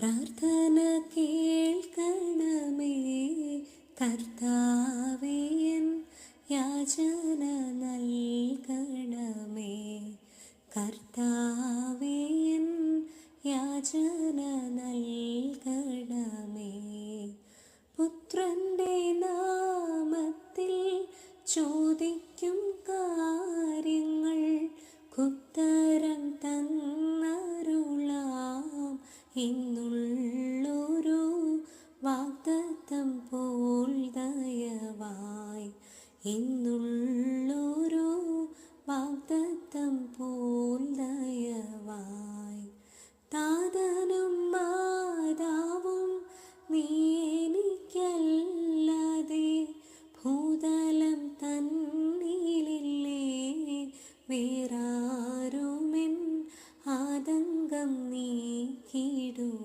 പ്രാർത്ഥന കേൾക്കണമേ. കർത്താവേയൻ യാചന നൽകണമേ. കർത്താവേയൻ യാചന നൽകണമേ. പുത്രന്റെ നാമത്തിൽ ചോദിക്കും കാര്യങ്ങൾ. കുത്തരം തന്നരുളാം. ഉള്ളൊരു വാഗ്ദത്തം പോൽ ദയവായി. ഇന്നുള്ളൊരു വാഗ്ദത്തം പോൽ ദയവായി. താതനും മാതാവും നീ എനിക്കല്ലാതെ. ഭൂതലം തന്നിലില്ലേ? വേറാരുമെൻ ആതങ്കം കീടു